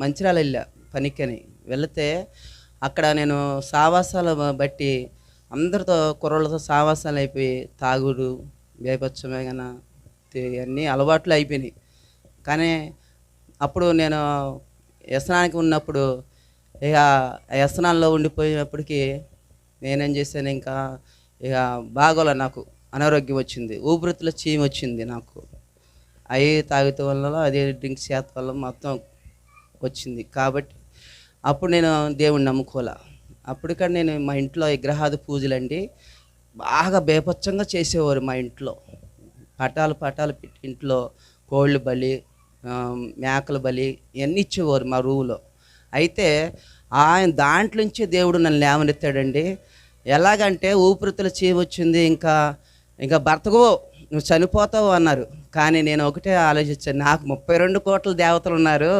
మంచిర్యాల వెళ్ళా పనికని. వెళితే అక్కడ నేను సావాసాలు బట్టి అందరితో కుర్రలతో సావాసాలు అయిపోయి తాగుడు బేపచ్చమేగన అన్నీ అలవాట్లు అయిపోయినాయి. కానీ అప్పుడు నేను వ్యసనానికి ఉన్నప్పుడు ఇక ఆ వ్యసనాల్లో ఉండిపోయినప్పటికీ నేనేం చేశాను ఇంకా ఇక బాగోలే నాకు అనారోగ్యం వచ్చింది ఊపిరితిలో చీమ వచ్చింది నాకు. అవి తాగితే వల్ల అదే డ్రింక్స్ చేత వల్ల మొత్తం వచ్చింది. కాబట్టి అప్పుడు నేను దేవుణ్ణి నమ్ముకోలే. అప్పుడు కానీ నేను మా ఇంట్లో విగ్రహాది పూజలండి బాగా బేపచ్చంగా చేసేవారు మా ఇంట్లో. పటాలు పటాలు పెట్టి ఇంట్లో కోళ్ళు బలి మేకల బలి ఇవన్నీ ఇచ్చేవారు మా రూములో. అయితే ఆయన దాంట్లోంచి దేవుడు నన్ను లేవనెత్తాడండి. ఎలాగంటే ఊపిరితిత్తుల చేయవచ్చింది ఇంకా ఇంకా బ్రతకవో నువ్వు చనిపోతావు అన్నారు. కానీ నేను ఒకటే ఆలోచించాను నాకు ముప్పై రెండు కోట్ల దేవతలు ఉన్నారు.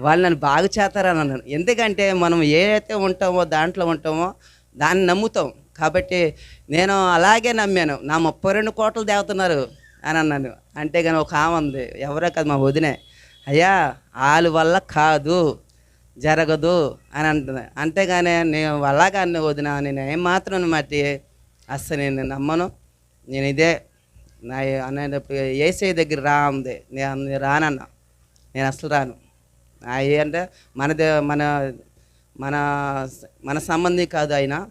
వాళ్ళు నన్ను బాగు చేస్తారని అన్నాను. ఎందుకంటే మనం ఏదైతే ఉంటామో దాంట్లో ఉంటామో దాన్ని నమ్ముతాం. కాబట్టి నేను అలాగే నమ్మాను. నా ముప్పై రెండు కోట్లు దేవుతున్నారు అని అన్నాను. అంటే కానీ ఒక ఆమె ఉంది. ఎవరో కాదు మా వదినే. అయ్యా వాళ్ళ వల్ల కాదు జరగదు అని అంటుంది. అంతేగానే నేను అలాగా అన్న వదిన నేను ఏమాత్రం మట్టి అస్సలు నేను నమ్మను. నేను ఇదే నా అనేటప్పుడు ఏసీ దగ్గర రా ఉంది. నేను రానన్నా. నేను అసలు రాను. అంటే మన దే మన మన మన సంబంధి కాదు ఆయన.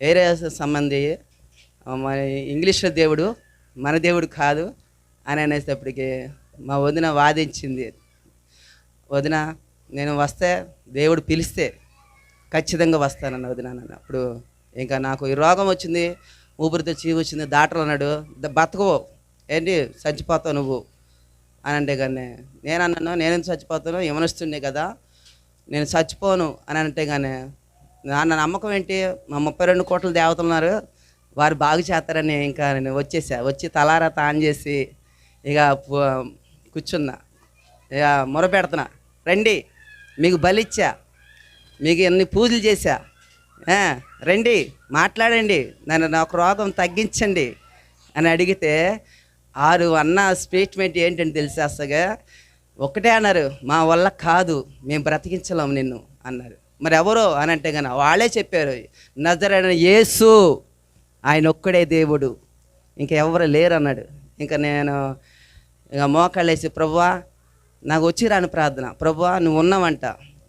వేరే సంబంధి. మన ఇంగ్లీష్లో దేవుడు మన దేవుడు కాదు అని అనేటప్పటికి మా వదిన వాదించింది. వదిన నేను వస్తే దేవుడు పిలిస్తే ఖచ్చితంగా వస్తానన్న వదిన నన్ను అప్పుడు ఇంకా నాకు ఈ రోగం వచ్చింది ఊపిరితో చీవి వచ్చింది డాక్టర్ అన్నాడు బతకవు. ఏంటి? చచ్చిపోతావు నువ్వు. అని అంటే కానీ నేను అన్నాను నేను చచ్చిపోతాను? యమనిస్తుండే కదా. నేను చచ్చిపోను అని అంటే కానీ నా నమ్మకం ఏంటి? మా ముప్పై రెండు కోట్ల దేవతలు ఉన్నారు. వారు బాగు చేస్తారని ఇంకా నేను వచ్చేసా. వచ్చి తలారా తాన్ చేసి ఇక కూర్చున్నా. ఇక మొరపెడుతున్నా రండి మీకు బలిచ్చా మీకు ఎన్ని పూజలు చేశా రండి మాట్లాడండి. నన్ను ఒక రోగం తగ్గించండి అని అడిగితే ఆరు అన్న స్టేట్మెంట్ ఏంటని తెలిసేస్తాగా ఒకటే అన్నారు మా వల్ల కాదు మేము బ్రతికించలేం నిన్ను అన్నారు. మరి ఎవరో అని అంటే కానీ వాళ్ళే చెప్పారు నజరైన యేసు ఆయన ఒక్కడే దేవుడు. ఇంకా ఎవరు లేరు అన్నాడు ఇంకా నేను ఇంకా మోకాళ్ళేసి ప్రభువా నాకు వచ్చి రాని ప్రార్థన. ప్రభువా నువ్వు ఉన్నావంట.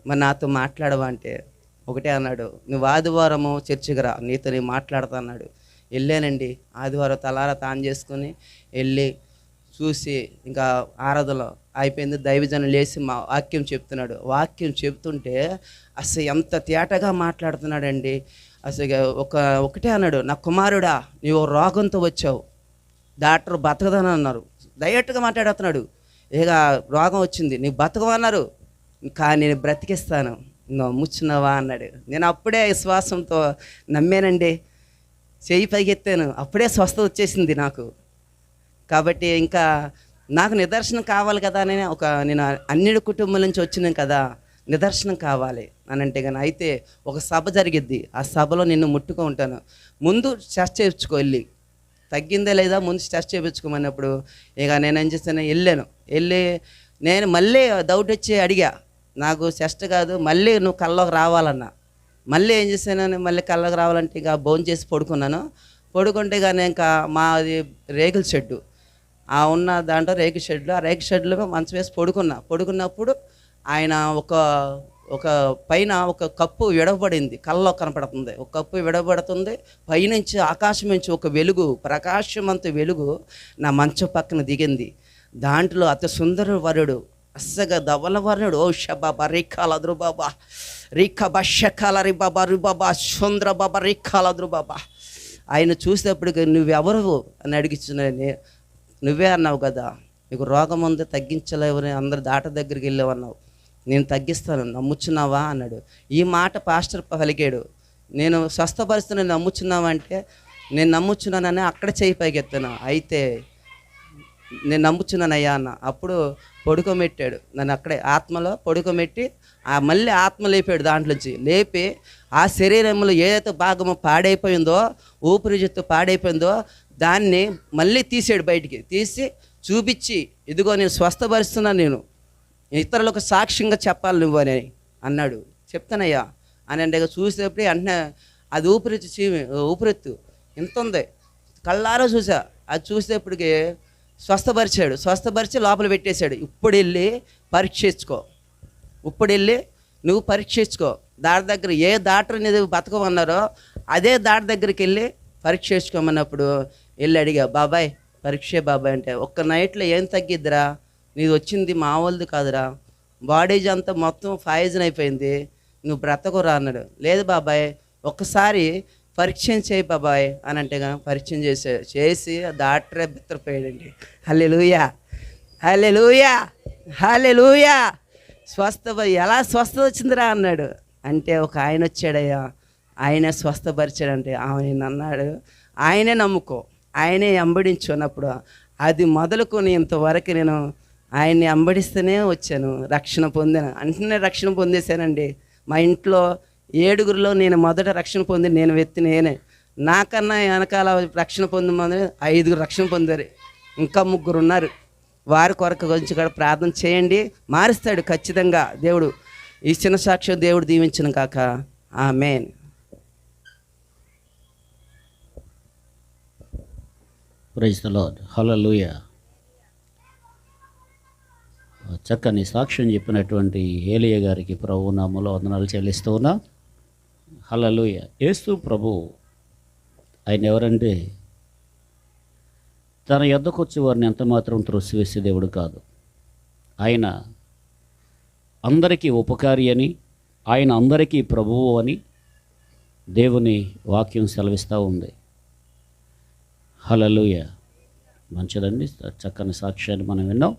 మరి నాతో మాట్లాడవా అంటే ఒకటే అన్నాడు. నువ్వు ఆదివారము చర్చికి రా నీతో నేను మాట్లాడతా అన్నాడు. వెళ్ళానండి. ఆదివారం తలారా తాను చేసుకుని వెళ్ళి చూసి ఇంకా ఆరాధనలో అయిపోయింది. దైవజనం లేచి మా వాక్యం చెప్తున్నాడు. వాక్యం చెప్తుంటే అసలు ఎంత తేటగా మాట్లాడుతున్నాడండి. అసలు ఒక ఒకటే అన్నాడు నా కుమారుడా నీవు రోగంతో వచ్చావు. డాక్టర్ బతకదని అన్నారు. డైరెక్ట్గా మాట్లాడుతున్నాడు ఇక రోగం వచ్చింది నీ బతకమన్నారు కానీ నేను బ్రతికిస్తాను. నువ్వు ముచ్చున్నావా అన్నాడు. నేను అప్పుడే విశ్వాసంతో నమ్మానండి. చేయి పైకెత్తాను. అప్పుడే స్వస్థ వచ్చేసింది నాకు. కాబట్టి ఇంకా నాకు నిదర్శనం కావాలి కదా అని ఒక నేను అన్నిడు కుటుంబం నుంచి వచ్చినాను కదా నిదర్శనం కావాలి అని అంటే కానీ అయితే ఒక సభ జరిగిద్ది. ఆ సభలో నిన్ను ముట్టుకో ఉంటాను. ముందు టెస్ట్ చేయించుకో వెళ్ళి. తగ్గిందా లేదా ముందు టెస్ట్ చేయించుకోమన్నప్పుడు ఇక నేను ఏం చేస్తాను వెళ్ళాను. వెళ్ళి నేను మళ్ళీ డౌట్ వచ్చి అడిగా. నాకు చెస్ట్ కాదు మళ్ళీ నువ్వు కల్లోకి రావాలన్నా. మళ్ళీ ఏం చేశాను మళ్ళీ కళ్ళకు రావాలంటే ఇక భోజనం చేసి పడుకున్నాను. పడుకుంటే కానీ ఇంకా మాది రేకుల షెడ్డు. ఆ ఉన్న దాంట్లో రేకు షెడ్లు ఆ రేకు షెడ్లో మంచం వేసి పడుకున్నా. పడుకున్నప్పుడు ఆయన ఒక ఒక పైన ఒక కప్పు విడవబడింది. కళ్ళలో కనపడుతుంది. ఒక కప్పు విడవబడుతుంది. పైనుంచి ఆకాశం నుంచి ఒక వెలుగు ప్రకాశమంత వెలుగు నా మంచం పక్కన దిగింది. దాంట్లో అతి సుందర వరుడు అస్సగా దవలవర్ణుడు ఓ షబాబా రేఖాల బాబా రేఖ బషకాల రి బాబా రుబాబా బాబా సుందర బాబా రేఖాల బాబా ఆయన చూసేటప్పటికి నువ్వెవరు అని అడిగించున్నాయని నువ్వే అన్నావు కదా నీకు రోగం ఉంది తగ్గించలేవని అందరు దాట దగ్గరికి వెళ్ళావన్నావు. నేను తగ్గిస్తాను నమ్ముచున్నావా అన్నాడు. ఈ మాట పాస్టర్ పలికాడు. నేను స్వస్థపరుస్తున్నాను నమ్ముచున్నావా అంటే నేను నమ్ముచున్నానని అక్కడ చేయి పైకెత్తాను అయితే నేను నమ్ముచున్నానయ్యా అన్న. అప్పుడు పడుకోమెట్టాడు నన్ను అక్కడే ఆత్మలో పడుకోమెట్టి ఆ మళ్ళీ ఆత్మ లేపాడు దాంట్లోంచి. లేపి ఆ శరీరంలో ఏదైతే భాగమో పాడైపోయిందో ఊపిరితిత్తు పాడైపోయిందో దాన్ని మళ్ళీ తీసాడు బయటికి. తీసి చూపించి ఇదిగో నేను స్వస్థపరుస్తున్నాను నేను. ఇతరులకు సాక్ష్యంగా చెప్పాలి నువ్వు అని అన్నాడు. చెప్తానయ్యా అని అంటే ఇక చూసేటప్పుడు వెంటనే అది ఊపిరి చీమి ఊపిరిత్తు ఇంత ఉంది. కళ్ళారా చూసా. అది చూసేప్పటికి స్వస్థపరిచాడు. స్వస్థపరిచి లోపల పెట్టేశాడు. ఇప్పుడు వెళ్ళి పరీక్షించుకో. ఇప్పుడు వెళ్ళి నువ్వు పరీక్షించుకో. దాడి దగ్గర ఏ డాక్టర్ అనేది బతకమన్నారో అదే దాడి దగ్గరికి వెళ్ళి పరీక్ష చేసుకోమన్నప్పుడు వెళ్ళి అడిగా బాబాయ్ పరీక్షే బాబాయ్ అంటే ఒక్క నైట్లో ఏం తగ్గిద్దిరా? నీది వచ్చింది మామూలుది కాదురా. బాడీజ్ అంతా మొత్తం ఫాయిజన్ అయిపోయింది. నువ్వు బ్రతకురా అన్నాడు. లేదు బాబాయ్ ఒక్కసారి పరిచయం చేయి బాబాయ్ అని అంటే కనుక పరిచయం చేసే చేసి ఆ డాక్టరే బిత్తరపోయాడండి హల్లే లూయా హల్లే లూయా హల్లే లూయా స్వస్థ ఎలా స్వస్థ వచ్చిందిరా అన్నాడు. అంటే ఒక ఆయన వచ్చాడయ్యా. ఆయనే స్వస్థపరిచాడంటే ఆయన అన్నాడు ఆయనే నమ్ముకో. ఆయనే అంబడించు అన్నప్పుడు అది మొదలుకొని ఇంతవరకు నేను ఆయన్ని అంబడిస్తూనే వచ్చాను. రక్షణ పొందాను. అంటేనే రక్షణ పొందేశానండి. మా ఇంట్లో ఏడుగురిలో నేను మొదట రక్షణ పొంది నేను వ్యక్తి నేనే. నాకన్నా వెనకాల రక్షణ పొందమని ఐదుగురు రక్షణ పొందారు. ఇంకా ముగ్గురు ఉన్నారు. వారి కొరకు గురించి కూడా ప్రార్థన చేయండి. మారుస్తాడు ఖచ్చితంగా దేవుడు. ఈ చిన్న సాక్ష్యం దేవుడు దీవించిన కాక. ఆమెన్. ప్రైజ్ లార్డ్ హల్లెలూయా చక్కని సాక్ష్యం చెప్పినటువంటి ఏలియ గారికి ప్రభు నామలో వందనాలు చెల్లిస్తూ ఉన్నా. హల్లెలూయ. యేసు ప్రభు ఆయన ఎవరంటే తన యొద్దకు వచ్చే వారిని ఎంత మాత్రం త్రోసివేసే దేవుడు కాదు. ఆయన అందరికీ ఉపకారి అని ఆయన అందరికీ ప్రభువు అని దేవుని వాక్యం సెలవిస్తూ ఉంది. హలలుయ మంచిదండి చక్కని సాక్ష్యాన్ని మనం విన్నాం.